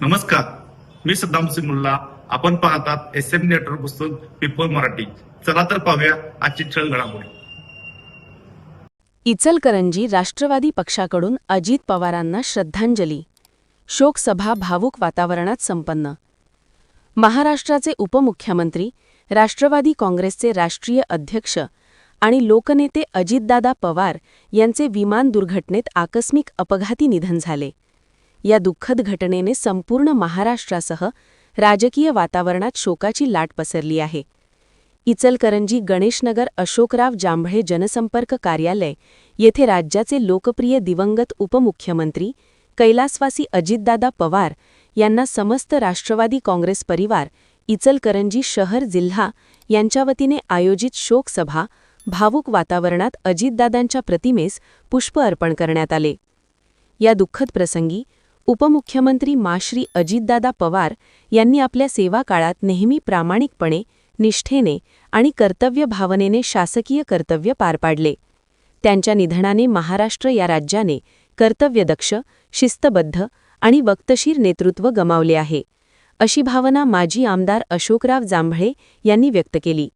नमस्कार. मी सद्दाम सिंग आपण पाहतात एस एम नेटवर्क पुस्तक पीपल मराठी. चला तर पाहूया आजची छळ घडामोडी. इचलकरंजी राष्ट्रवादी पक्षाकडून अजित पवारांना श्रद्धांजली. शोकसभा भावूक वातावरणात संपन्न. महाराष्ट्राचे उपमुख्यमंत्री राष्ट्रवादी काँग्रेसचे राष्ट्रीय अध्यक्ष आणि लोकनेते अजितदादा पवार यांचे विमान दुर्घटनेत आकस्मिक अपघाती निधन झाले. या दुःखद घटनेने संपूर्ण महाराष्ट्रासह राजकीय वातावरणात शोकाची लाट पसरली आहे. इचलकरंजी गणेशनगर अशोकराव जांभळे जनसंपर्क कार्यालय येथे राज्याचे लोकप्रिय दिवंगत उपमुख्यमंत्री कैलासवासी अजितदादा पवार यांना समस्त राष्ट्रवादी काँग्रेस परिवार इचलकरंजी शहर जिल्हा यांच्या वतीने आयोजित शोकसभा भावूक वातावरणात अजितदादांच्या प्रतिमेस पुष्प अर्पण करण्यात आले. या दुःखद प्रसंगी उपमुख्यमंत्री माश्री अजितदादा पवार यांनी आपल्या सेवा काळात नेहमी प्रामाणिकपणे निष्ठेने आणि कर्तव्य भावनेने शासकीय कर्तव्य पार पाडले. त्यांच्या निधनाने महाराष्ट्र या राज्याने कर्तव्यदक्ष शिस्तबद्ध आणि वक्तशीर नेतृत्व गमावले आहे अशी भावना माजी आमदार अशोकराव जांभळे यांनी व्यक्त केली.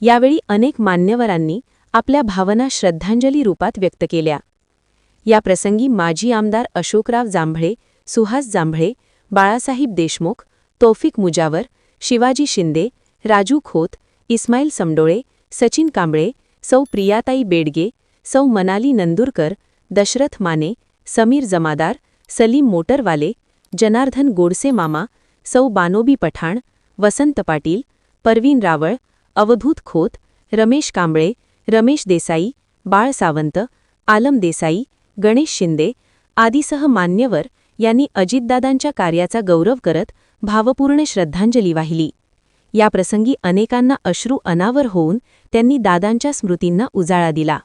यावेळी अनेक मान्यवरांनी आपल्या भावना श्रद्धांजली रूपात व्यक्त केल्या. या प्रसंगी माजी आमदार अशोकराव जांभळे, सुहास जांभळे, बाळासाहेब देशमुख, तौफिक मुजावर, शिवाजी शिंदे, राजू खोत, इस्माईल समडोळे, सचिन कांबळे, सौ प्रियाताई बेडगे, सौ मनाली नंदुरकर, दशरथ माने, समीर जमादार, सलीम मोटरवाले, जनार्दन गोडसे मामा, सौ बानोबी पठाण, वसंत पाटील, परवीन रावळ, अवधूत खोत, रमेश कांबळे, रमेश देसाई, बाळ सावंत, आलम देसाई गणेश शिंदे आदीसह मान्यवर यांनी अजितदादांच्या कार्याचा गौरव करत भावपूर्ण श्रद्धांजली वाहिली. याप्रसंगी अनेकांना अश्रू अनावर होऊन त्यांनी दादांच्या स्मृतींना उजाळा दिला.